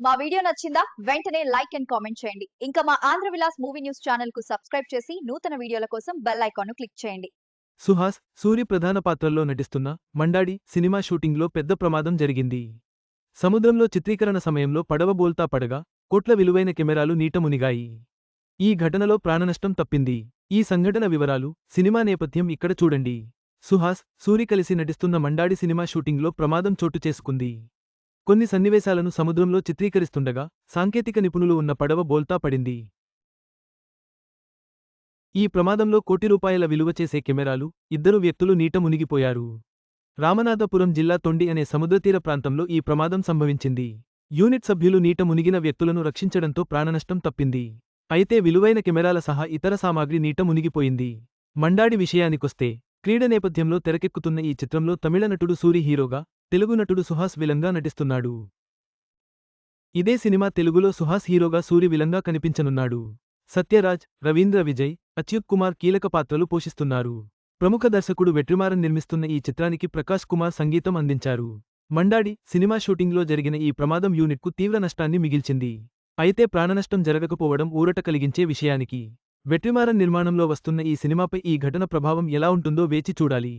మా వీడియో నచ్చిందా వెంటనే లైక్ అండ్ కామెంట్ చేయండి. ఇంకా మా ఆంధ్ర విలాస్ మూవీ న్యూస్ ఛానల్కు సబ్స్క్రైబ్ చేసి నూతన వీడియోల కోసం బెల్ ఐకాన్ను క్లిక్ చేయండి. సుహాస్ సూరి ప్రధాన పాత్రల్లో నటిస్తున్న మండాడి సినిమా షూటింగ్లో పెద్ద ప్రమాదం జరిగింది. సముద్రంలో చిత్రీకరణ సమయంలో పడవ బోల్తా పడగా కోట్ల విలువైన కెమెరాలు నీట మునిగాయి. ఈ ఘటనలో ప్రాణనష్టం తప్పింది. ఈ సంఘటన వివరాలు సినిమా నేపథ్యం ఇక్కడ చూడండి. సుహాస్ సూరి కలిసి నటిస్తున్న మండాడి సినిమా షూటింగ్లో ప్రమాదం చోటు చేసుకుంది. కొన్ని సన్నివేశాలను సముద్రంలో చిత్రీకరిస్తుండగా సాంకేతిక నిపుణులు ఉన్న పడవ బోల్తా పడింది. ఈ ప్రమాదంలో కోటి రూపాయల విలువ చేసే కెమెరాలు ఇద్దరు వ్యక్తులు నీట మునిగిపోయారు. రామనాథపురం జిల్లా తొండి అనే సముద్రతీర ప్రాంతంలో ఈ ప్రమాదం సంభవించింది. యూనిట్ సభ్యులు నీట మునిగిన వ్యక్తులను రక్షించడంతో ప్రాణనష్టం తప్పింది. అయితే విలువైన కెమెరాల సహా ఇతర సామాగ్రి నీట మునిగిపోయింది. మండాడి విషయానికొస్తే క్రీడ నేపథ్యంలో తెరకెక్కుతున్న ఈ చిత్రంలో తమిళ నటుడు సూరి హీరోగా తెలుగు నటుడు సుహాస్ విలంగా నటిస్తున్నాడు. ఇదే సినిమా తెలుగులో సుహాస్ హీరోగా సూరి విలంగా కనిపించనున్నాడు. సత్యరాజ్ రవీంద్ర విజయ్ అచ్యుత్ కుమార్ కీలక పాత్రలు పోషిస్తున్నారు. ప్రముఖ దర్శకుడు వెట్రిమారన్ నిర్మిస్తున్న ఈ చిత్రానికి ప్రకాష్ కుమార్ సంగీతం అందించారు. మండాడి సినిమా షూటింగ్లో జరిగిన ఈ ప్రమాదం యూనిట్కు తీవ్ర నష్టాన్ని మిగిల్చింది. అయితే ప్రాణనష్టం జరగకపోవడం ఊరట కలిగించే విషయానికి. వెట్రిమారన్ నిర్మాణంలో వస్తున్న ఈ సినిమాపై ఈ ఘటన ప్రభావం ఎలా ఉంటుందో వేచి చూడాలి.